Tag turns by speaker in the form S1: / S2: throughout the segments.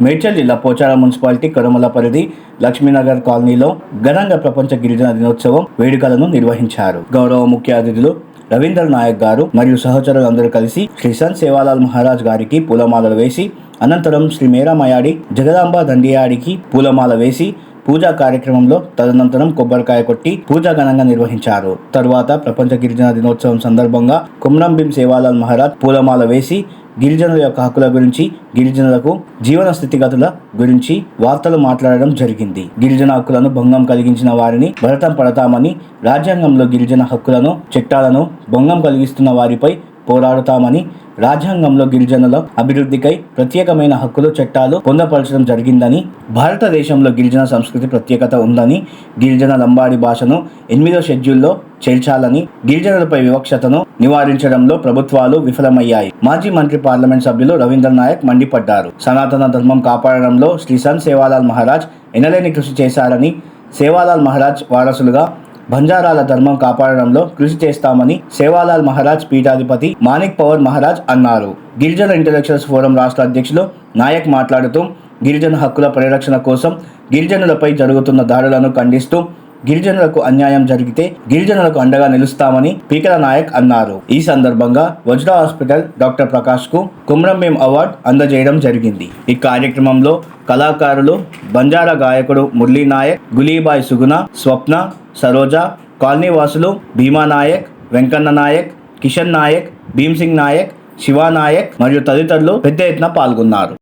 S1: మేడ్చల్ జిల్లా పోచారం మున్సిపాలిటీ కరుమల పరిధి లక్ష్మీనగర్ కాలనీలో ఘనంగా ప్రపంచ గిరిజన దినోత్సవం వేడుకలను నిర్వహించారు. గౌరవ ముఖ్య అతిథులు రవీంద్ర నాయక్ గారు మరియు సహచరులందరూ కలిసి శ్రీ సంత్ సేవాలాల్ మహారాజ్ గారికి పూలమాలలు వేసి అనంతరం శ్రీ మేరామయాడి జగదాంబ దండియాడికి పూలమాల వేసి పూజా కార్యక్రమంలో తదనంతరం కొబ్బరికాయ కొట్టి పూజా ఘనంగా నిర్వహించారు. తరువాత ప్రపంచ గిరిజన దినోత్సవం సందర్భంగా కుమ్రంభీం సేవాలాల్ మహారాజ్ పూలమాల వేసి గిరిజనుల యొక్క హక్కుల గురించి గిరిజనులకు జీవన స్థితిగతుల గురించి వార్తలు మాట్లాడడం జరిగింది. గిరిజన హక్కులను భంగం కలిగించిన వారిని భరతం పడతామని రాజ్యాంగంలో గిరిజన హక్కులను చట్టాలను భంగం కలిగిస్తున్న వారిపై పోరాడుతామని రాజ్యాంగంలో గిరిజనుల అభివృద్ధికై ప్రత్యేకమైన హక్కులు చట్టాలు పొందపరచడం జరిగిందని భారతదేశంలో గిరిజన సంస్కృతి ప్రత్యేకత ఉందని గిరిజన లంబాడి భాషను ఎనిమిదో షెడ్యూల్లో చేర్చాలని గిరిజనులపై వివక్షతను నివారించడంలో ప్రభుత్వాలు విఫలమయ్యాయి. మాజీ మంత్రి పార్లమెంట్ సభ్యులు రవీంద్ర నాయక్ మండిపడ్డారు. సనాతన ధర్మం కాపాడడంలో శ్రీ సన్ సేవాలాల్ మహారాజ్ ఎనలేని కృషి చేశారని సేవాలాల్ మహారాజ్ వారసులుగా బంజారాల ధర్మం కాపాడడంలో కృషి చేస్తామని సేవాలాల్ మహారాజ్ పీఠాధిపతి మాణిక్ పవర్ మహారాజ్ అన్నారు. గిరిజన ఇంటలెక్చువల్స్ ఫోరం రాష్ట్ర అధ్యక్షులు నాయక్ మాట్లాడుతూ గిరిజన హక్కుల పరిరక్షణ కోసం గిరిజనులపై జరుగుతున్న దాడులను ఖండిస్తూ గిరిజనులకు అన్యాయం జరిగితే గిరిజనులకు అండగా నిలుస్తామని పీకల నాయక్ అన్నారు. ఈ సందర్భంగా వజ్ర హాస్పిటల్ డాక్టర్ ప్రకాష్కు కుమ్రంభీం అవార్డు అందజేయడం జరిగింది. ఈ కార్యక్రమంలో కళాకారులు బంజారా గాయకుడు మురళీ నాయక్ గులీబాయ్ సుగుణ స్వప్న సరోజ కాలనీ వాసులు భీమా నాయక్ వెంకన్న నాయక్ కిషన్ నాయక్ భీమ్సింగ్ నాయక్ శివా నాయక్ మరియు తదితరులు పెద్ద ఎత్తున పాల్గొన్నారు.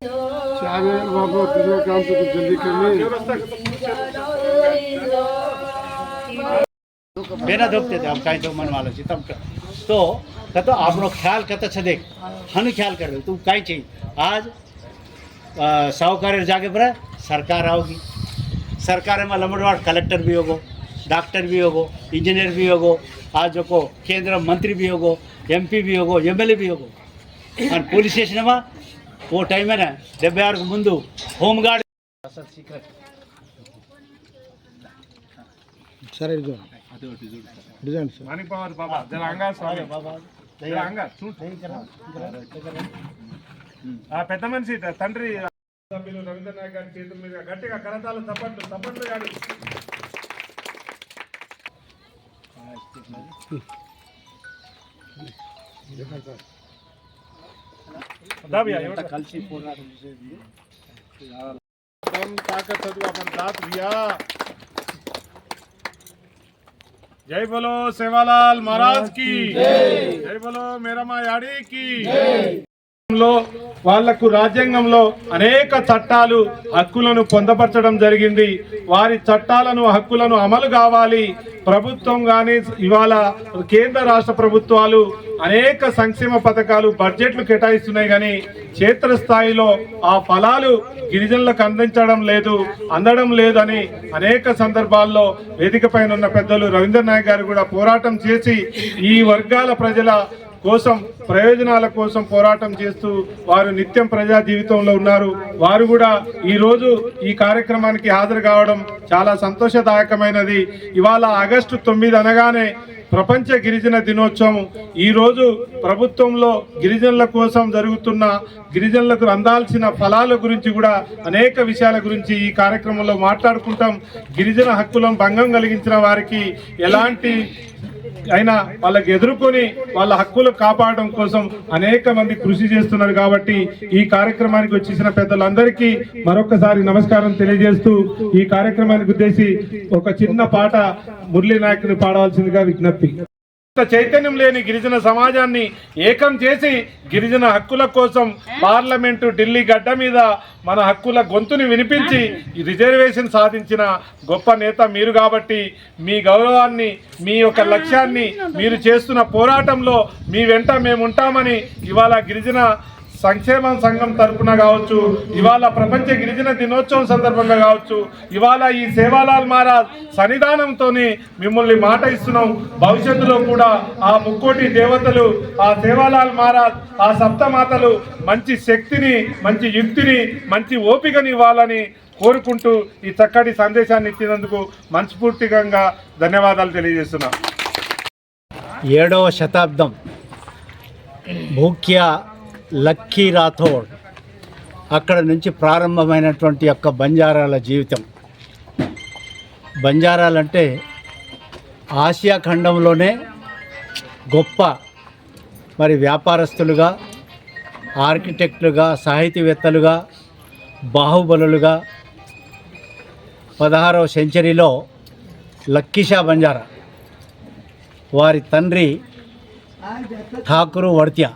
S2: બેના ધોપતે હતા કાંઈ ધોમણ વાળો છે તમ તો आप लोग ख्याल કતો છે देख, हनु ख्याल कर रहे तू कहीं चाहिए आज साहूकार जाके पर सरकार आओगी। सरकार में लमड़वाड़ कलेक्टर भी होगो, डॉक्टर भी होगो, इंजीनियर भी होगो, आज जो को केंद्र मंत्री भी होगो, एमपी भी होगो, एमएलए भी होगो। और पुलिस स्टेशन में, वो टाइम है ना
S3: डेबे आर मुझे home guard sir secret sir designs ఆ పెద్ద మనిషి తండ్రి. సభ్యులు రవీంద్రనాథ్ గారి చేతుల మీద గట్టిగా కరతాలు తప్పట్లు తప్పట్లు కానీ.
S2: కలిసి పోరాటం చేసేది.
S3: తాకత్తు అప్పుడు దాత్ జై బలో సేవాలాల్ మహారాజ్కి. జై. బలో మేరమా యాడి కి లో వాళ్ళకు రాజ్యాంగంలో అనేక చట్టాలు హక్కులను పొందపరచడం జరిగింది. వారి చట్టాలను హక్కులను అమలు కావాలి. ప్రభుత్వం కానీ ఇవాళ కేంద్ర రాష్ట్ర ప్రభుత్వాలు అనేక సంక్షేమ పథకాలు బడ్జెట్లు కేటాయిస్తున్నాయి కానీ క్షేత్రస్థాయిలో ఆ ఫలాలు గిరిజనులకు అందించడం లేదు అందడం లేదని అనేక సందర్భాల్లో వేదిక పైన ఉన్న పెద్దలు రవీంద్రనాయక్ గారు కూడా పోరాటం చేసి ఈ వర్గాల ప్రజల కోసం ప్రయోజనాల కోసం పోరాటం చేస్తూ వారు నిత్యం ప్రజా జీవితంలో ఉన్నారు. వారు కూడా ఈరోజు ఈ కార్యక్రమానికి హాజరు కావడం చాలా సంతోషదాయకమైనది. ఇవాళ ఆగస్టు తొమ్మిది అనగానే ప్రపంచ గిరిజన దినోత్సవం. ఈరోజు ప్రభుత్వంలో గిరిజనుల కోసం జరుగుతున్న గిరిజనులకు అందాల్సిన ఫలాల గురించి కూడా అనేక విషయాల గురించి ఈ కార్యక్రమంలో మాట్లాడుకుంటాం. గిరిజన హక్కులను భంగం కలిగించిన వారికి ఎలాంటి అయినా వాళ్ళకి ఎదుర్కొని వాళ్ళ హక్కులు కాపాడడం కోసం అనేక మంది కృషి చేస్తున్నారు కాబట్టి ఈ కార్యక్రమానికి వచ్చేసిన పెద్దలందరికీ మరొకసారి నమస్కారం తెలియజేస్తూ ఈ కార్యక్రమానికి ఉద్దేశి ఒక చిన్న పాట మురళీ నాయకుని పాడవలసిందిగా విజ్ఞప్తి. చైతన్యం లేని గిరిజన సమాజాన్ని ఏకం చేసి గిరిజన హక్కుల కోసం పార్లమెంటు ఢిల్లీ గడ్డ మీద మన హక్కుల గొంతుని వినిపించి రిజర్వేషన్ సాధించిన గొప్ప నేత మీరు కాబట్టి మీ గౌరవాన్ని మీ యొక్క లక్ష్యాన్ని మీరు చేస్తున్న పోరాటంలో మీ వెంట మేము ఉంటామని ఇవాళ గిరిజన సంక్షేమ సంఘం తరపున కావచ్చు ఇవాళ ప్రపంచ గిరిజన దినోత్సవం సందర్భంగా కావచ్చు ఇవాళ ఈ సేవాలాల్ మహారాజ్ సన్నిధానంతో మిమ్మల్ని మాట ఇస్తున్నాం. భవిష్యత్తులో కూడా ఆ ముక్కోటి దేవతలు ఆ సేవాలాల్ మహారాజ్ ఆ సప్తమాతలు మంచి శక్తిని మంచి యుక్తిని మంచి ఓపికని ఇవ్వాలని కోరుకుంటూ ఈ చక్కటి సందేశాన్ని ఇచ్చినందుకు మనస్ఫూర్తికంగా ధన్యవాదాలు తెలియజేస్తున్నాం.
S2: ఏడవ శతాబ్దం. ముఖ్య లక్కీ రాథోడ్. అక్కడ నుంచి ప్రారంభమైనటువంటి యొక్క బంజారాల జీవితం. బంజారాలంటే ఆసియా ఖండంలోనే గొప్ప మరి వ్యాపారస్తులుగా ఆర్కిటెక్టులుగా సాహితీవేత్తలుగా బాహుబలులుగా పదహారవ సెంచరీలో లక్కీషా బంజారా. వారి తండ్రి ఠాకూరు వర్త్యా.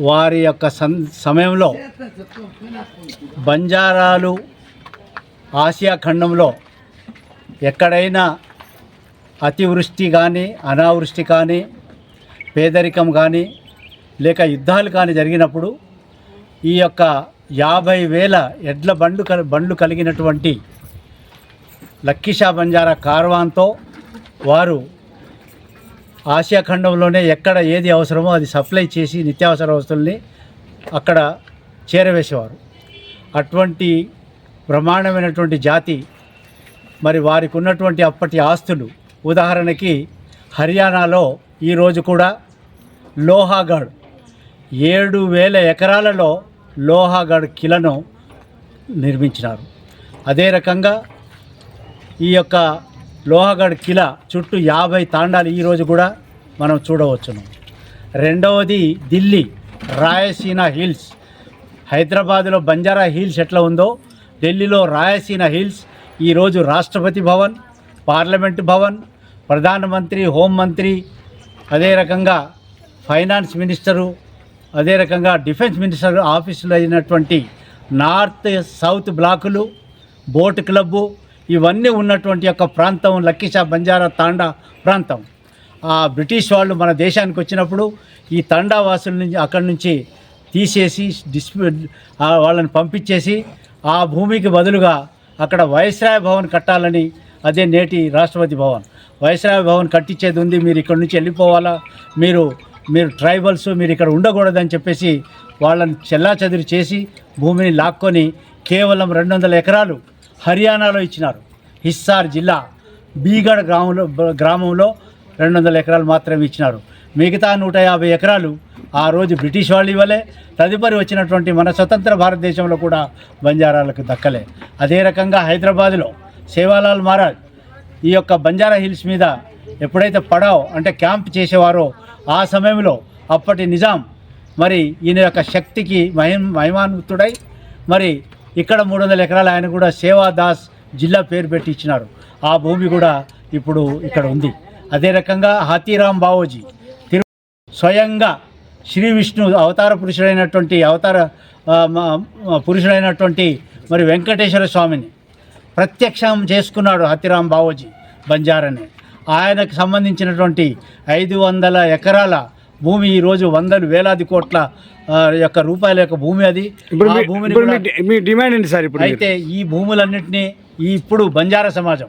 S2: వారి యొక్క సం సమయంలో బంజారాలు ఆసియా ఖండంలో ఎక్కడైనా అతివృష్టి కానీ అనావృష్టి కానీ పేదరికం కానీ లేక యుద్ధాలు కానీ జరిగినప్పుడు ఈ యొక్క యాభై వేల ఎడ్ల బండ్లు కల బండ్లు కలిగినటువంటి లక్కీషా బంజారా కార్వాన్తో వారు ఆసియా ఖండంలోనే ఎక్కడ ఏది అవసరమో అది సప్లై చేసి నిత్యావసర వస్తువుల్ని అక్కడ చేరవేసేవారు. అటువంటి బ్రహ్మాండమైనటువంటి జాతి మరి వారికి ఉన్నటువంటి అప్పటి ఆస్తులు. ఉదాహరణకి హర్యానాలో ఈరోజు కూడా లోహాగఢ్ ఏడు వేల ఎకరాలలో లోహాగఢ్ కిలను నిర్మించినారు. అదే రకంగా ఈ యొక్క లోహగఢ్ కిలా చుట్టూ యాభై తాండాలు ఈరోజు కూడా మనం చూడవచ్చును. రెండవది ఢిల్లీ రాయసీన హిల్స్. హైదరాబాద్లో బంజారా హిల్స్ ఎట్లా ఉందో ఢిల్లీలో రాయసీన హిల్స్ ఈరోజు రాష్ట్రపతి భవన్ పార్లమెంట్ భవన్ ప్రధానమంత్రి హోంమంత్రి అదే రకంగా ఫైనాన్స్ మినిస్టరు అదే రకంగా డిఫెన్స్ మినిస్టర్ ఆఫీసులు అయినటువంటి నార్త్ సౌత్ బ్లాకులు బోట్ క్లబ్బు ఇవన్నీ ఉన్నటువంటి యొక్క ప్రాంతం లక్కీషా బంజారా తాండా ప్రాంతం. ఆ బ్రిటిష్ వాళ్ళు మన దేశానికి వచ్చినప్పుడు ఈ తండా వాసుల నుంచి అక్కడి నుంచి తీసేసి డిస్ప్యూ వాళ్ళని పంపించేసి ఆ భూమికి బదులుగా అక్కడ వైస్రాయ భవన్ కట్టాలని అదే నేటి రాష్ట్రపతి భవన్. వైస్రాయ భవన్ కట్టించేది ఉంది మీరు ఇక్కడ నుంచి వెళ్ళిపోవాలా మీరు మీరు ట్రైబల్స్ మీరు ఇక్కడ ఉండకూడదని చెప్పేసి వాళ్ళని చెల్లా చేసి భూమిని లాక్కొని కేవలం రెండు వందల ఎకరాలు హర్యానాలో ఇచ్చినారు. హిస్సార్ జిల్లా బీగఢ్ గ్రామంలో గ్రామంలో రెండు వందల ఎకరాలు మాత్రమే ఇచ్చినారు. మిగతా నూట యాభై ఎకరాలు ఆ రోజు బ్రిటిష్ వాళ్ళు ఇవ్వలే. తదుపరి వచ్చినటువంటి మన స్వతంత్ర భారతదేశంలో కూడా బంజారాలకు దక్కలే. అదే రకంగా హైదరాబాదులో సేవాలాల్ మహారాజ్ ఈ యొక్క బంజారా హిల్స్ మీద ఎప్పుడైతే పడావ్ అంటే క్యాంప్ చేసేవారో ఆ సమయంలో అప్పటి నిజాం మరి ఈయన యొక్క శక్తికి మహిమ మహిమాన్వితుడై మరి ఇక్కడ మూడు వందల ఎకరాలు ఆయన కూడా సేవాదాస్ జిల్లా పేరు పెట్టి ఇచ్చినారు. ఆ భూమి కూడా ఇప్పుడు ఇక్కడ ఉంది. అదే రకంగా హాతీరామ్ బావోజీ తిరు స్వయంగా శ్రీ విష్ణు అవతార పురుషుడైనటువంటి అవతార పురుషుడైనటువంటి మరి వెంకటేశ్వర స్వామిని ప్రత్యక్షం చేసుకున్నాడు హతిరామ్ బావోజీ బంజారని. ఆయనకు సంబంధించినటువంటి ఐదు వందల ఎకరాల భూమి ఈరోజు వందలు వేలాది కోట్ల యొక్క రూపాయల యొక్క భూమి అది. భూమిని
S4: డిమాండ్ సార్ ఇప్పుడు?
S2: అయితే ఈ భూములన్నింటినీ ఈ ఇప్పుడు బంజారా సమాజం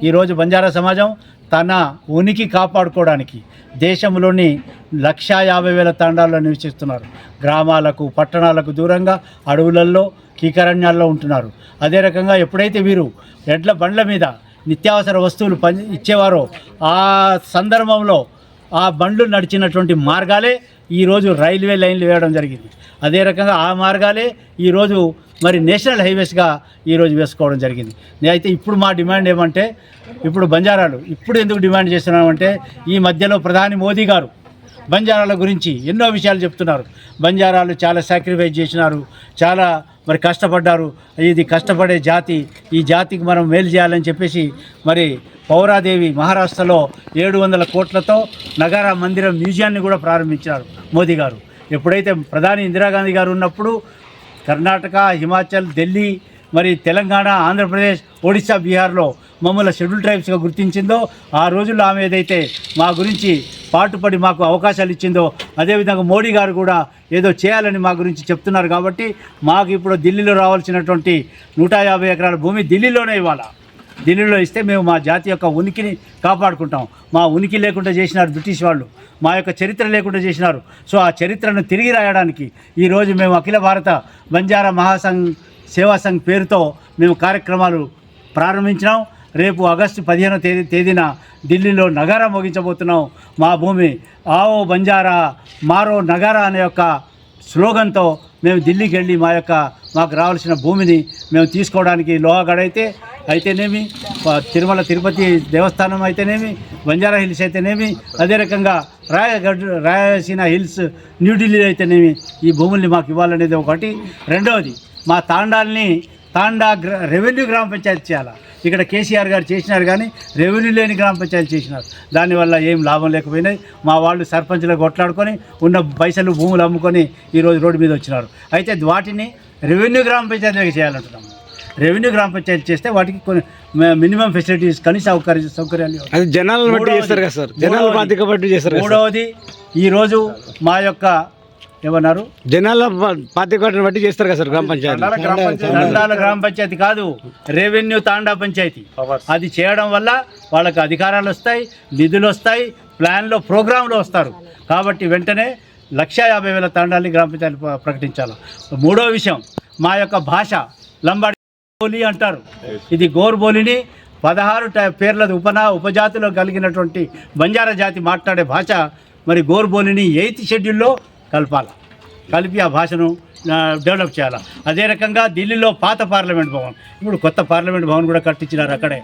S2: ఈరోజు బంజారా సమాజం తన ఉనికి కాపాడుకోవడానికి దేశంలోని లక్షా యాభై వేల తాండాల్లో నివసిస్తున్నారు. గ్రామాలకు పట్టణాలకు దూరంగా అడవులలో కీకరణ్యాల్లో ఉంటున్నారు. అదే రకంగా ఎప్పుడైతే వీరు ఎడ్ల బండ్ల మీద నిత్యావసర వస్తువులు పని ఇచ్చేవారో ఆ సందర్భంలో ఆ బండ్లు నడిచినటువంటి మార్గాలే ఈరోజు రైల్వే లైన్లు వేయడం జరిగింది. అదే రకంగా ఆ మార్గాలే ఈరోజు మరి నేషనల్ హైవేస్గా ఈరోజు వేసుకోవడం జరిగింది. అయితే ఇప్పుడు మా డిమాండ్ ఏమంటే ఇప్పుడు బంజారాలు ఇప్పుడు ఎందుకు డిమాండ్ చేస్తున్నామంటే ఈ మధ్యలో ప్రధాని మోదీ గారు బంజారాల గురించి ఎన్నో విషయాలు చెప్తున్నారు. బంజారాలు చాలా సాక్రిఫైస్ చేసినారు. చాలా మరి కష్టపడ్డారు. ఇది కష్టపడే జాతి ఈ జాతికి మనం మేలు చేయాలని చెప్పేసి మరి పౌరాదేవి మహారాష్ట్రలో ఏడు వందల కోట్లతో నగర మందిరం మ్యూజియాన్ని కూడా ప్రారంభించారు మోదీ గారు. ఎప్పుడైతే ప్రధాని ఇందిరాగాంధీ గారు ఉన్నప్పుడు కర్ణాటక హిమాచల్ ఢిల్లీ మరి తెలంగాణ ఆంధ్రప్రదేశ్ ఒడిశా బీహార్లో మమ్మల్ని షెడ్యూల్ ట్రైబ్స్గా గుర్తించిందో ఆ రోజుల్లో ఆమె ఏదైతే మా గురించి పాటుపడి మాకు అవకాశాలు ఇచ్చిందో అదేవిధంగా మోడీ గారు కూడా ఏదో చేయాలని మా గురించి చెప్తున్నారు కాబట్టి మాకు ఇప్పుడు ఢిల్లీలో రావాల్సినటువంటి నూట యాభై ఎకరాల భూమి ఢిల్లీలోనే ఇవ్వాలి? ఢిల్లీలో ఇస్తే మేము మా జాతి యొక్క ఉనికిని కాపాడుకుంటాం. మా ఉనికి లేకుండా చేసినారు బ్రిటిష్ వాళ్ళు. మా యొక్క చరిత్ర లేకుండా చేసినారు. సో ఆ చరిత్రను తిరిగి రాయడానికి ఈరోజు మేము అఖిల భారత బంజారా మహాసంఘ్ సేవా సంఘ్ పేరుతో మేము కార్యక్రమాలు ప్రారంభించినాం. రేపు ఆగస్టు పదిహేనో తేదీ తేదీన ఢిల్లీలో నగారా మోగించబోతున్నాం. మా భూమి ఆవో బంజారా మారో నగారా అనే యొక్క స్లోగన్తో మేము ఢిల్లీకి వెళ్ళి మా యొక్క మాకు రావాల్సిన భూమిని మేము తీసుకోవడానికి లోహాగఢ్ అయితే అయితేనేమి తిరుమల తిరుపతి దేవస్థానం అయితేనేమి బంజారా హిల్స్ అయితేనేమి అదే రకంగా రాయగఢ్ రాయలసీన హిల్స్ న్యూఢిల్లీ అయితేనేమి ఈ భూముల్ని మాకు ఇవ్వాలనేది ఒకటి. రెండవది మా తాండాల్ని తాండా రెవెన్యూ గ్రామ పంచాయతీ చేయాలి? ఇక్కడ కేసీఆర్ గారు చేసినారు కానీ రెవెన్యూ లేని గ్రామ పంచాయతీ చేసినారు. దానివల్ల ఏం లాభం లేకపోయినాయి. మా వాళ్ళు సర్పంచ్లు కొట్లాడుకొని ఉన్న పైసలు భూములు అమ్ముకొని ఈరోజు రోడ్డు మీద వచ్చినారు. అయితే వాటిని రెవెన్యూ గ్రామ పంచాయతీలకు చేయాలంటున్నాం. రెవెన్యూ గ్రామ పంచాయతీ చేస్తే వాటికి కొన్ని మినిమం ఫెసిలిటీస్ కనీస సౌకర్య సౌకర్యాలు
S5: అది జనాలను బట్టి
S2: మూడవది-
S5: చేస్తారు కదా సార్. జనాల
S2: మూడవది-
S5: బాధ్యత బట్టి చేస్తారు.
S2: మూడవది ఈరోజు మా యొక్క ఏమన్నారు?
S5: జనాల బాధ్యతను బట్టి చేస్తారు కదా సార్ గ్రామ పంచాయతీ.
S3: గ్రామ పంచాయతీ
S2: తండాల గ్రామ పంచాయతీ కాదు రెవెన్యూ తాండా పంచాయతీ. అది చేయడం వల్ల వాళ్ళకి అధికారాలు వస్తాయి నిధులు వస్తాయి ప్లాన్లో ప్రోగ్రాంలో వస్తారు. కాబట్టి వెంటనే లక్ష యాభై వేల తాండాలని గ్రామ పంచాయతీ ప్ర- ప్రకటించాలి. మూడో విషయం మా యొక్క భాష లంబాడి బోలి అంటారు. ఇది గోర్బోలిని పదహారు ట- పేర్ల ఉపనా ఉపజాతిలో కలిగినటువంటి బంజారా జాతి మాట్లాడే భాష. మరి గోర్బోలిని ఎయిత్ షెడ్యూల్లో కలపాలి. కలిపి ఆ భాషను డెవలప్ చేయాలి. అదే రకంగా ఢిల్లీలో పాత పార్లమెంట్ భవన్. ఇప్పుడు కొత్త పార్లమెంట్ భవన్ కూడా కట్టించినారు అక్కడే.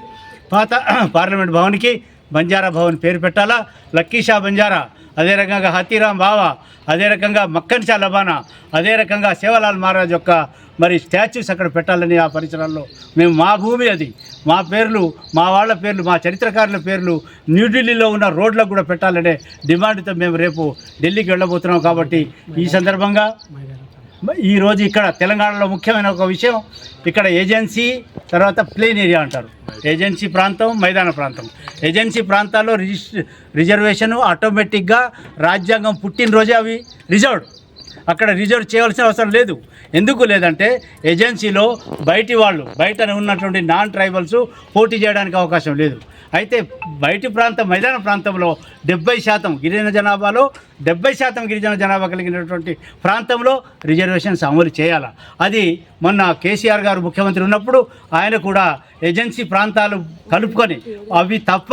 S2: పాత పార్లమెంట్ భవన్కి బంజారా భవన్ పేరు పెట్టాలా? లక్కీషా బంజారా? అదే రకంగా హతీరాం బావా అదే రకంగా మక్కన్ షా లబానా అదే రకంగా సేవలాల్ మహారాజ్ యొక్క మరి స్టాచ్యూస్ అక్కడ పెట్టాలని ఆ పరిసరాల్లో. మేము మా భూమి అది. మా పేర్లు మా వాళ్ళ పేర్లు మా చరిత్రకారుల పేర్లు న్యూఢిల్లీలో ఉన్న రోడ్లకు కూడా పెట్టాలనే డిమాండ్తో మేము రేపు ఢిల్లీకి వెళ్ళబోతున్నాం కాబట్టి ఈ సందర్భంగా ఈరోజు ఇక్కడ తెలంగాణలో ముఖ్యమైన ఒక విషయం ఇక్కడ ఏజెన్సీ తర్వాత ప్లేన్ ఏరియా అంటారు. ఏజెన్సీ ప్రాంతం మైదాన ప్రాంతం. ఏజెన్సీ ప్రాంతాల్లో రిజిస్ రిజర్వేషన్ ఆటోమేటిక్గా రాజ్యాంగం పుట్టినరోజే అవి రిజర్వ్డ్. అక్కడ రిజర్వ్ చేయవలసిన అవసరం లేదు. ఎందుకు లేదంటే ఏజెన్సీలో బయటి వాళ్ళు బయట ఉన్నటువంటి నాన్ ట్రైబల్స్ పోటీ చేయడానికి అవకాశం లేదు. అయితే బయటి ప్రాంతం మైదాన ప్రాంతంలో డెబ్బై శాతం గిరిజన జనాభాలో డెబ్బై శాతం గిరిజన జనాభా కలిగినటువంటి ప్రాంతంలో రిజర్వేషన్స్ అమలు చేయాలి? అది మొన్న కేసీఆర్ గారు ముఖ్యమంత్రి ఉన్నప్పుడు ఆయన కూడా ఏజెన్సీ ప్రాంతాలు కలుపుకొని అవి తప్ప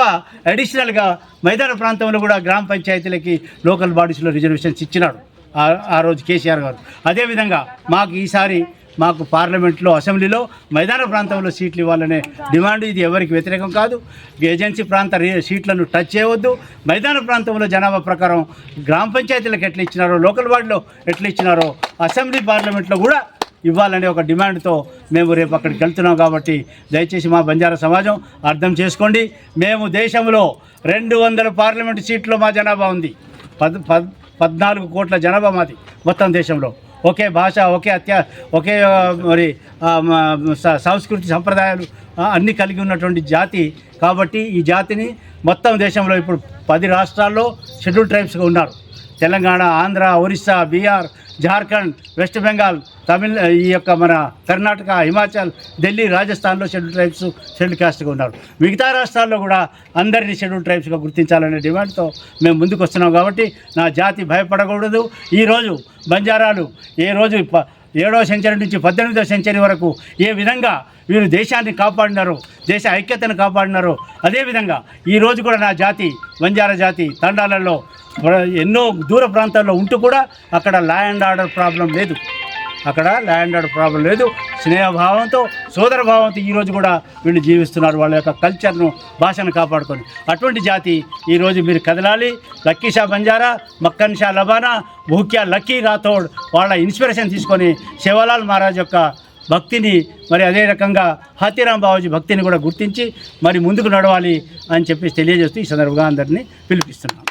S2: అడిషనల్గా మైదాన ప్రాంతంలో కూడా గ్రామ పంచాయతీలకి లోకల్ బాడీస్లో రిజర్వేషన్స్ ఇచ్చినాడు ఆ- ఆ రోజు కేసీఆర్ గారు. అదేవిధంగా మాకు ఈసారి మాకు పార్లమెంట్లో అసెంబ్లీలో మైదాన ప్రాంతంలో సీట్లు ఇవ్వాలనే డిమాండ్ ఇది ఎవరికి వ్యతిరేకం కాదు. ఏజెన్సీ ప్రాంత సీట్లను టచ్ చేయవద్దు. మైదాన ప్రాంతంలో జనాభా ప్రకారం గ్రామ పంచాయతీలకు ఎట్లా ఇచ్చినారో లోకల్ వార్డులో ఎట్లా ఇచ్చినారో అసెంబ్లీ పార్లమెంట్లో కూడా ఇవ్వాలనే ఒక డిమాండ్తో మేము రేపు అక్కడికి వెళ్తున్నాం కాబట్టి దయచేసి మా బంజారా సమాజం అర్థం చేసుకోండి. మేము దేశంలో రెండు వందల పార్లమెంటు సీట్లో మా జనాభా ఉంది. పద్ పద్ పద్నాలుగు కోట్ల జనాభా మాది మొత్తం దేశంలో. ఒకే భాష ఒకే అత్య ఒకే మరి సంస్కృతి సంప్రదాయాలు అన్నీ కలిగి ఉన్నటువంటి జాతి కాబట్టి ఈ జాతిని మొత్తం దేశంలో ఇప్పుడు పది రాష్ట్రాల్లో షెడ్యూల్ ట్రైబ్స్గా ఉన్నారు. తెలంగాణ ఆంధ్ర ఒరిస్సా బీహార్ జార్ఖండ్ వెస్ట్ బెంగాల్ తమిళ ఈ యొక్క మన కర్ణాటక హిమాచల్ ఢిల్లీ రాజస్థాన్లో షెడ్యూల్ ట్రైబ్స్ షెడ్యూల్ కాస్ట్గా ఉన్నారు. మిగతా రాష్ట్రాల్లో కూడా అందరినీ షెడ్యూల్ ట్రైబ్స్గా గుర్తించాలనే డిమాండ్తో మేము ముందుకు వస్తున్నాం కాబట్టి నా జాతి భయపడకూడదు. ఈరోజు బంజారాలు ఏ రోజు ప- ఏడవ సెంచరీ నుంచి పద్దెనిమిదవ సెంచరీ వరకు ఏ విధంగా వీరు దేశాన్ని కాపాడినారో దేశ ఐక్యతను కాపాడినారో అదేవిధంగా ఈరోజు కూడా నా జాతి బంజారా జాతి తండాలలో ఎన్నో దూర ప్రాంతాల్లో ఉంటూ కూడా అక్కడ లా అండ్ ఆర్డర్ ప్రాబ్లం లేదు. అక్కడ ల్యాండ్ ఆర్డర్ ప్రాబ్లం లేదు. స్నేహభావంతో సోదర భావంతో ఈరోజు కూడా వీళ్ళు జీవిస్తున్నారు. వాళ్ళ యొక్క కల్చర్ను భాషను కాపాడుకొని. అటువంటి జాతి ఈరోజు మీరు కదలాలి. లక్కీ షా బంజారా మక్కన్ షా లబానా భూక్యా లక్కీ రాథోడ్ వాళ్ళ ఇన్స్పిరేషన్ తీసుకొని శివలాల్ మహారాజ్ యొక్క భక్తిని మరి అదే రకంగా హాతీరాం బాబాజీ భక్తిని కూడా గుర్తించి మరి ముందుకు నడవాలి అని చెప్పేసి తెలియజేస్తూ ఈ సందర్భంగా అందరినీ పిలిపిస్తున్నాం